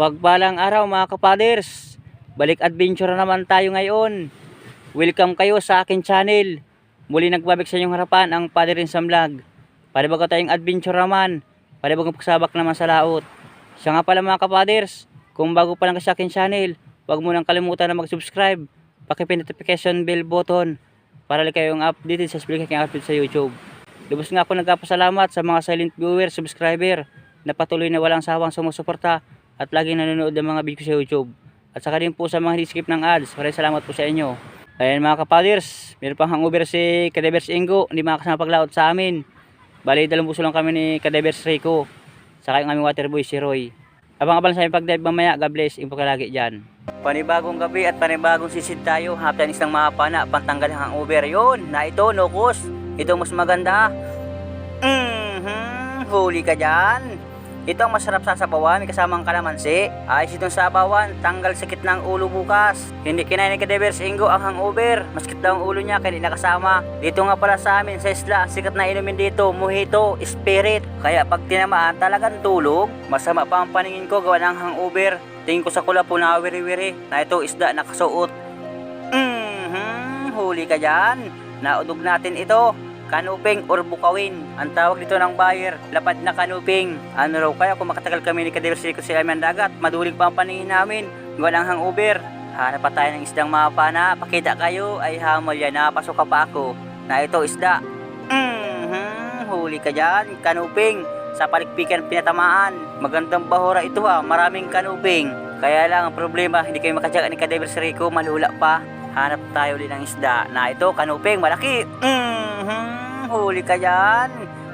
Mapagpalang araw mga kapaders. Balik adventure na naman tayo ngayon. Welcome kayo sa akin channel. Muli nagbabalik sa inyong harapan ang Father in Sam Vlog. Panibago tayong adventure naman. Panibagong pagsabak naman sa laot. Siya nga pala mga kapaders. Kung bago pa lang sa akin channel, huwag mo nang kalimutan na mag-subscribe. Pakipin notification bell button para lang kayong updated sa speaker kayong upload sa YouTube. Lubos nga ako nagpapasalamat sa mga silent viewer, subscriber na patuloy na walang sawang sumusuporta at lagi nanonood ng mga video sa YouTube. At saka din po sa mga skip ng ads. Maraming salamat po sa inyo. Ayan mga kapaders, meron pang hangover si Kadebers Ingo, hindi makakasama paglaot sa amin. Bali, dalawang puso lang kami ni Kadebers Rico. Saka yung aming waterboy si Roy. Abang-abang sa aming pag-dive mamaya, God bless, yung pagkalagi dyan. Panibagong gabi at panibagong sisid tayo. Haptan isang mga pana, pantanggal ang hangover. Yun, na ito, no kus. Ito mas maganda. Mhm, huli ka dyan. Ito ang masarap sa sabawan, may kasamang kalamansi. Ayos itong sabawan, tanggal sakit ng ulo bukas. Hindi kinain ni Kadevers Ingo ang hangover. Maskit daw ang ulo niya, kaya nakasama. Dito nga pala sa amin, sa isla, sikat na inumin dito, mojito, spirit. Kaya pag tinamaan, talagang tulog. Masama pa ang paningin ko, gawa ng hangover. Tingin ko sa kula po na wiri-wiri, na ito isda nakasuot. Mhm, huli ka dyan. Naudog natin ito. Kanuping or bukawin. Ang tawag dito ng buyer, lapad na kanuping. Ano raw kaya kung makatagal kami ni Kadiversiko sa ilalim ng dagat, maduling pa ang paningin namin. Walang hangover. Hanap pa tayo ng isdang mapana. Pakita kayo, ay hamol yan na. Pasok ka pa ako. Na ito isda. Mhm, huli ka dyan. Kanuping. Sa palikpikan pinatamaan. Magandang bahura ito ha. Maraming kanuping. Kaya lang ang problema, hindi kayo makatsaga ni Kadiversiko. Malula pa. Hanap tayo ulit ng isda. Na ito, kanuping. Malaki. Mhm, huli ka dyan.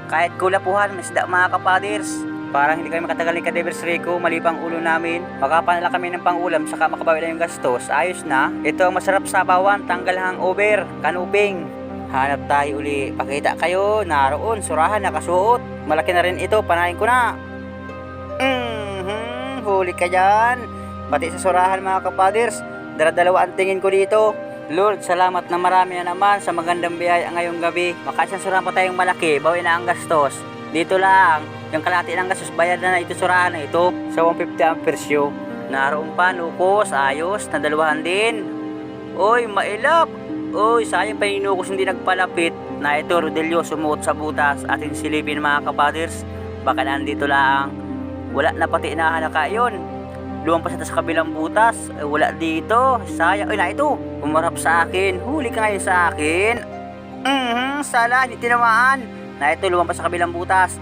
Kahit kulapuhan, may isda mga kapaders. Parang hindi kami makatagal ni Kadevers Rico, mali pang ulo namin. Makapanala kami ng pangulam, saka makabawi na yung gastos. Ayos na. Ito ang masarap sa bawan, tanggal hangover, kanuping. Hanap tayo uli. Pakita kayo, naroon, surahan, nakasuot. Malaki na rin ito, panahin ko na. Mhm, huli ka dyan. Pati sa surahan mga kapaders, daradalawa ang tingin ko dito. Lord, salamat na marami na naman sa magandang biyaya ngayong gabi. Makasansurahan pa tayong malaki, bawi na ang gastos. Dito lang, yung kalati ng gastos, bayad na na ito surahan na ito sa 150 ang persyo. Naroon pa, nukos, ayos, nadalawahan din. Oy, mailap! Oy, sayang pa yung hindi nagpalapit. Na ito, Rodelio, sumuot sa butas. Ating silipin mga kapaders. Baka nandito lang. Wala na pati inahalaka yun. Lumampas na sa kabilang butas. Eh, wala dito. Sayang. Ay, na ito. Umarap sa akin. Huli ka ngayon sa akin. Mhm, sala. Hindi tinamaan. Na ito, lumampas sa kabilang butas.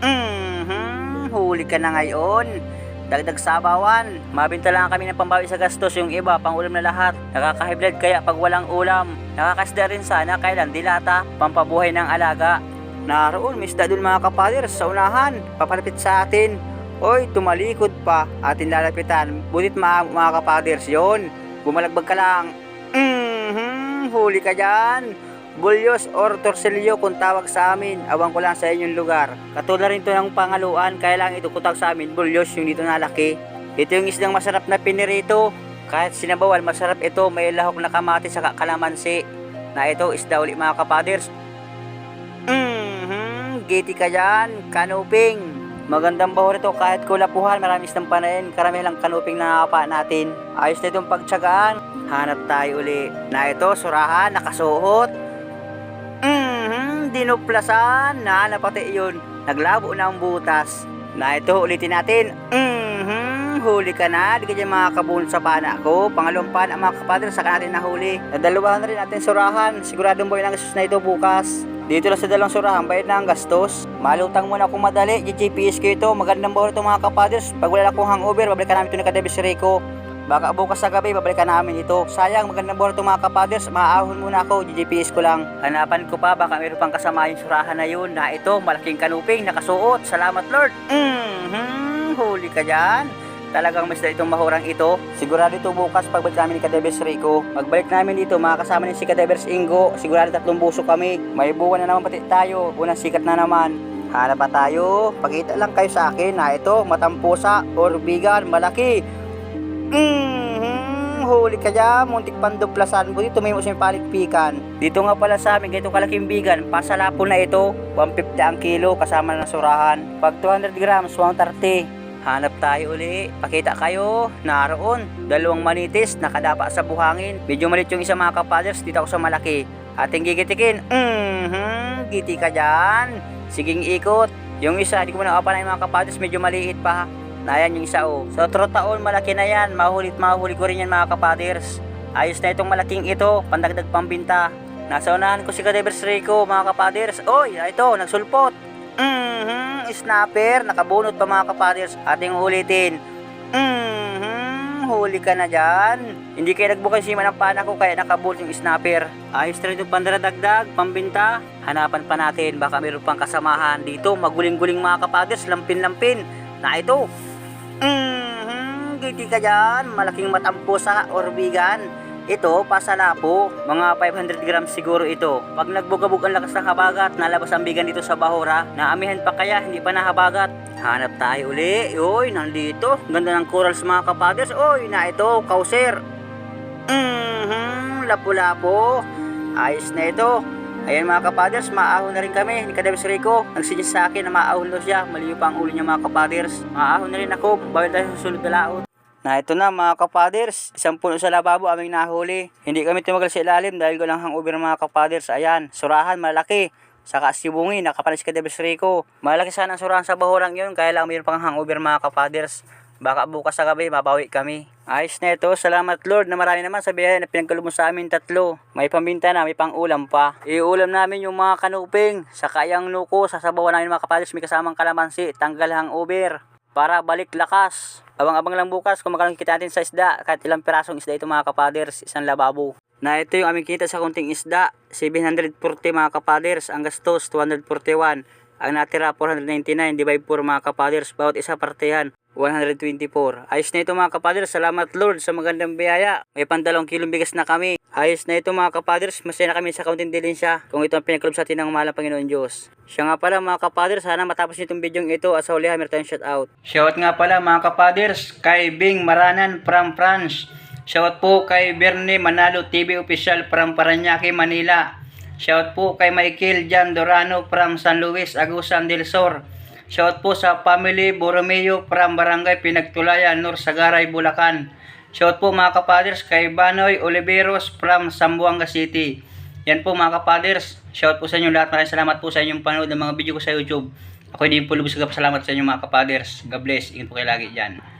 Mhm, huli ka na ngayon. Dagdag sabawan. Mabinta lang kami ng pambawi sa gastos yung iba, pang ulam na lahat. Nakakahiblad kaya pag walang ulam. Nakakasda rin sana kailan dilata, pampabuhay ng alaga. Naroon, misda dun mga kapader sa unahan, papalapit sa atin. Oy, tumalikod pa, atin lalapitan. Butit mga, mga kapaders yon. Bumalagbag ka lang. Mhm, huli ka dyan. Bulyos or torsilyo kung tawag sa amin. Awang ko lang sa inyong lugar. Katulad rin to ng pangaluan, kaya lang ito kutag sa amin. Bulyos yung dito nalaki. Ito yung isdang masarap na pinirito. Kahit sinabawan, masarap ito. May lahok na kamati sa kalamansi. Na ito, isda uli mga kapaders. Mhm, giti ka dyan, kanuping. Magandang bahor ito kahit kulapuhan, marami isang panayin, karami lang kanuping na nakapa natin. Ayos na itong pagtsagaan. Hanap tayo uli. Na ito, surahan, nakasuot. Mhm, dinuplasan. Nahanap pati yun. Naglabo na ang butas. Na ito, ulitin natin. Huli ka na. Di ka dyan makakabunod sa pana ko. Pangalawang pana, mga kapadre, saka natin nahuli. Nadalawahan na rin natin surahan. Siguradong boy ng gastos na ito bukas. Dito lang sa dalawang surahan, bayad na ang gastos. Malutang muna kung madali. GPS ko ito. Magandang bawal ito mga kapadres. Pag wala na akong hangover, babalikan namin ito ni Kadebis Rico. Baka bukas sa gabi, babalikan namin ito. Sayang, magandang buwan ito mga kapaders. Maahon muna ako, GPS ko lang. Hanapan ko pa, baka meron pang kasama yung surahan na yun. Na ito, malaking kanuping, nakasuot. Salamat Lord. Mhm, huli ka dyan. Talagang mas itong mahurang ito. Sigurado ito bukas pagbalik namin ni Kadebers Rico. Magbalik namin dito, makakasama ni si Kadebers Ingo. Sigurado tatlong buso kami. May buwan na naman pati tayo. Unang sikat na naman. Hanap pa tayo. Pakita lang kayo sa akin na ito, matampusa or bigan, malaki. Mhm, huli ka dyan, muntik panduplasan mo dito may mo palikpikan. Dito nga pala sa amin, ganito kalaking bigan, pasalapon na ito, 150 ang kilo kasama ng surahan. Pag 200 grams, 130. Hanap tayo uli. Pakita kayo. Naroon. Dalawang manitis nakadapa sa buhangin. Medyo malit yung isa mga kapaders. Dito ako sa malaki. Ating gigitikin. Mhm. Giti ka dyan. Siging ikot. Yung isa, di ko na kapanay mga kapaders. Medyo maliit pa. Na yan yung isa oh. Sa otro taon, malaki na yan. Mahulit mahuli ko rin yan mga kapaders. Ayos na itong malaking ito. Pandagdag pambinta. Nasa unahan ko si Kadebers Rico mga kapaders. Oy, ito, nagsulpot. Snapper, nakabunot pa mga kapaders. Ating ulitin. Mhm, huli ka na dyan. Hindi kayo nagbukay sima ng pana ko kaya nakabunot yung snapper. Ayos na rin yung pandaradagdag, pambinta. Hanapan pa natin, baka mayroon pang kasamahan dito. Maguling-guling mga kapaders, lampin-lampin. Na ito. Mhm, giti ka dyan. Malaking matampo sa orbigan. Ito, pasalapo, mga 500 grams siguro ito. Pag nagbugabog ang lakas ng habagat, nalabas ang bigan dito sa bahura. Naamihan pa kaya, hindi pa nahabagat. Hanap tayo uli. Uy, nandito. Ganda ng corals mga kapaders. Uy, na ito, kauser. Mhm, lapu-lapo. Ayos na ito. Ayan mga kapaders, maahon na rin kami ni Kadebs Rico. Nagsinyas sa akin na maahon daw siya. Maliyo pa ang ulo niya mga kapaders. Maahon na rin ako. Bawal tayo sa susunod na laot. Na ito na mga kapaders, isang puno sa lababo aming nahuli. Hindi kami tumagal sa ilalim dahil walang hangover mga kapaders. Ayan, surahan malaki. Saka sibungi, nakapanis ka Debes Rico. Malaki sana ang surahan sa bahurang yun, kaya lang mayroon pang hangover mga kapaders. Baka bukas sa gabi, mabawi kami. Ayos na ito, salamat Lord na marami naman sa biyaya na pinagkalo mo sa amin tatlo. May pambinta na, may pang ulam pa. Iulam namin yung mga kanuping, sa kayang nuko, sasabawan namin mga kapaders, may kasamang kalamansi, tanggal hangover para balik lakas. Abang-abang lang bukas kung magkano natin sa isda. Kahit ilang pirasong isda ito mga kapaders, isang lababo. Na ito yung aming kita sa kunting isda, 740 mga kapaders. Ang gastos, 241. Ang natira, 499. Divide 4 mga kapaders. Bawat isa partihan, 124. Ayos na ito mga kapaders. Salamat Lord sa magandang biyaya. May pandalong kilong bigas na kami. Ayos na ito mga kapaders. Masaya na kami sa kaunting dilensya. Kung ito ang pinagkalob sa atin ng malang Panginoon Diyos. Siya nga pala mga kapaders. Sana matapos nitong video ito at sa huli meron tayong shout out. Shout nga pala mga kapaders kay Bing Maranan from France. Shout po kay Bernie Manalo TV Official from Paranaque, Manila. Shout po kay Michael Jan Dorano from San Luis, Agusan del Sur. Shout po sa family Borromeo from Barangay Pinagtulayan, Norsagaray, Bulacan. Shout po mga kapaders kay Banoy Oliveros from Zamboanga City. Yan po mga kapaders. Shout po sa inyo lahat. Maraming salamat po sa inyong panood ng mga video ko sa YouTube. Ako din po lubos salamat sa inyo mga kapaders. God bless. Ingat po kayo lagi dyan.